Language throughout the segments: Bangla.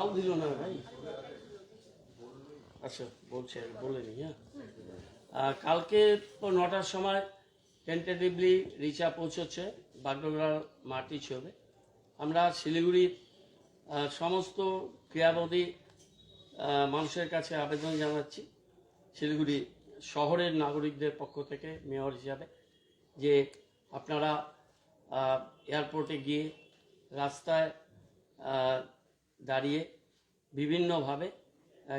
তাও দিল না ভাই আচ্ছা বলছে বলে নি হ্যাঁ? কালকে তো নটার সময় টেন্টেটিভলি রিচা পৌঁছচ্ছে বাগডোগরা মাটি ছবে আমরা শিলিগুড়ির সমস্ত ক্রিয়াবাদী মানুষের কাছে আবেদন জানাচ্ছি শিলিগুড়ি শহরের নাগরিকদের পক্ষ থেকে মেয়র হিসাবে যে আপনারা এয়ারপোর্টে গিয়ে রাস্তায় দাঁড়িয়ে বিভিন্নভাবে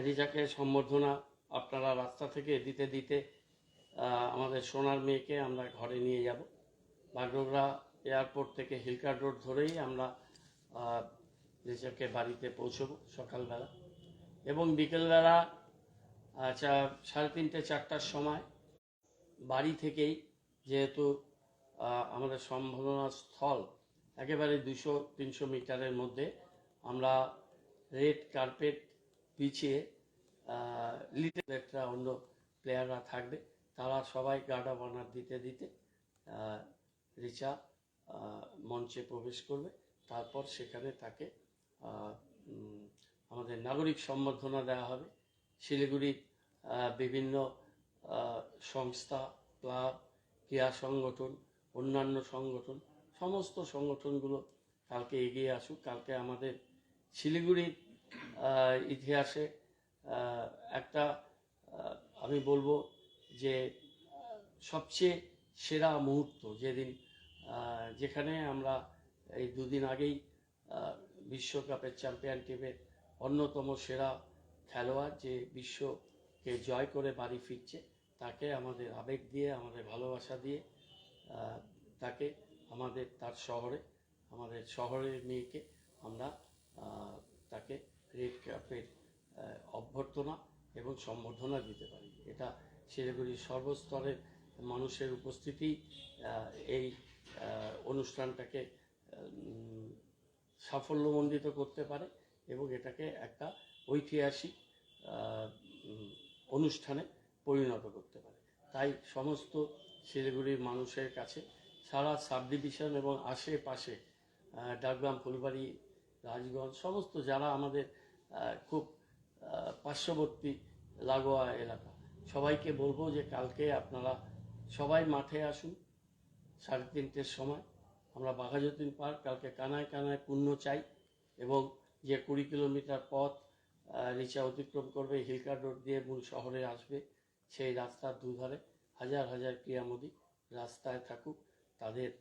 রিজাকে সম্বর্ধনা আপনারা রাস্তা থেকে দিতে দিতে আমাদের সোনার মেয়েকে আমরা ঘরে নিয়ে যাব। বাগডোগরা এয়ারপোর্ট থেকে হিলকার রোড ধরেই আমরা রিজাকে বাড়িতে পৌঁছবো সকালবেলা। এবং বিকেলবেলা আচ্ছা সাড়ে তিনটে, চারটার সময় বাড়ি থেকেই যেহেতু আমাদের সম্ভাবনা স্থল একেবারে দুশো, তিনশো মিটারের মধ্যে আমরা রেড কার্পেট বিছিয়ে একটা অন্য প্লেয়াররা থাকবে। তারা সবাই গার্ডা বানার দিতে দিতে রিচা মঞ্চে প্রবেশ করবে। তারপর সেখানে তাকে আমাদের নাগরিক সম্বর্ধনা দেওয়া হবে। শিলিগুড়ির বিভিন্ন সংস্থা, ক্লাব, ক্রীড়া সংগঠন, অন্যান্য সংগঠন, সমস্ত সংগঠনগুলো কালকে এগিয়ে আসুক। কালকে আমাদের শিলিগুড়ির ইতিহাসে একটা আমি বলব যে, সবচেয়ে সেরা মুহূর্ত যেদিন যেখানে আমরা এই দুদিন আগেই বিশ্বকাপের চ্যাম্পিয়ন টিমের অন্যতম সেরা খেলোয়াড় যে বিশ্বকে জয় করে বাড়ি ফিরছে, তাকে আমাদের আবেগ দিয়ে, আমাদের ভালোবাসা দিয়ে তাকে আমাদের তার শহরে, আমাদের শহরের মেয়েকে আমরা তাকে রেড কাপের অভ্যর্থনা এবং সম্বর্ধনা দিতে পারি। এটা শিলিগুড়ির সর্বস্তরের মানুষের উপস্থিতি এই অনুষ্ঠানটাকে সাফল্যমণ্ডিত করতে পারে এবং এটাকে একটা ঐতিহাসিক অনুষ্ঠানে পরিণত করতে পারে। তাই সমস্ত শিলিগুড়ির মানুষের কাছে সারা সাব ডিভিশন এবং আশেপাশে ডাকগ্রাম ফুলবাড়ি রাজগঞ্জ, সমস্ত যারা আমাদের খুব পার্শ্ববর্তী লাগোয়া এলাকা, সবাইকে বলব যে কালকে আপনারা সবাই মাঠে আসুন, সাড়ে তিনটের সময়। আমরা বাঘাযতীন পার্ক কালকে কানায় কানায় পূর্ণ চাই এবং যে কুড়ি কিলোমিটার পথ রিচা অতিক্রম করবে, হিলকার রোড দিয়ে মূল শহরে আসবে, সেই রাস্তার দুধারে হাজার হাজার ক্রিয়ামোদী রাস্তায় থাকুক। তাদের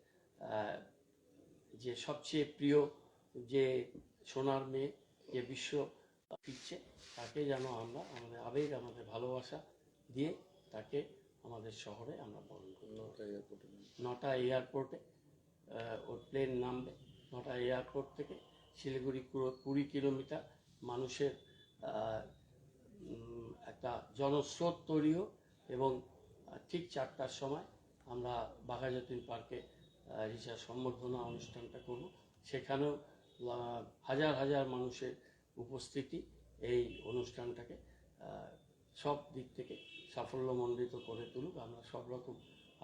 যে সবচেয়ে প্রিয় যে সোনার মেয়ে যে বিশ্ব ফিরছে তাকে যেন আমরা আমাদের আবেগ আমাদের ভালোবাসা দিয়ে তাকে আমাদের শহরে আমরা বরণ করি। নটা এয়ারপোর্টে ওর প্লেন নামবে। নটা এয়ারপোর্ট থেকে শিলিগুড়ি পুরো কুড়ি কিলোমিটার মানুষের একটা জনস্রোত তৈরি হোক এবং ঠিক চারটার সময় আমরা বাঘাযতীন পার্কে আহ, রিচা সম্বর্ধনা অনুষ্ঠানটা করব। সেখানেও হাজার হাজার মানুষের উপস্থিতি এই অনুষ্ঠানটাকে সব দিক থেকে সাফল্যমণ্ডিত করে তুলুক। আমরা সব রকম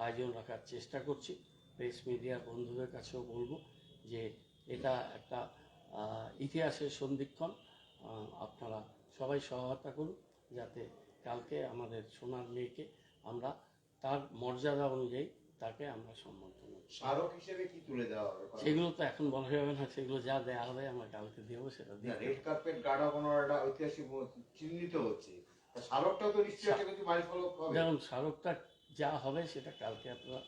আয়োজন রাখার চেষ্টা করছি। প্রেস মিডিয়ার বন্ধুদের কাছেও বলব যে এটা একটা ইতিহাসের সন্ধিক্ষণ। আপনারা সবাই সহায়তা করুন যাতে কালকে আমাদের সোনার মেয়েকে আমরা তার মর্যাদা অনুযায়ী তাকে আমরা সম্বর্ধনা স্মারক হিসেবে কি তুলে দেওয়া হবে? সেগুলো তো এখন বলা যাবে না সেগুলো যা দেওয়া হবে আমরা কালকে দেবো সেটা দিয়ে রেড কার্পেট গার্ডা বানানোর একটা ঐতিহাসিক চিহ্নিত হচ্ছে। তা স্মারকটাও তো নিশ্চয়ই একটা কিছু বাড়ি ফলক হবে। যেমন স্মারকটা যা হবে সেটা কালকে আপনারা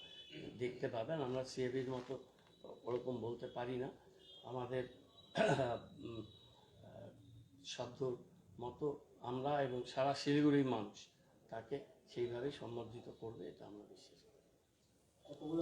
দেখতে পাবেন। আমরা সিএবির মতো ওরকম বলতে পারি না। আমাদের উম, আহ, সাধ্য মতো আমরা এবং সারা শিলিগুড়ির মানুষ তাকে সেইভাবে সম্বর্ধিত করবে এটা আমরা বিশ্বাস Gracias.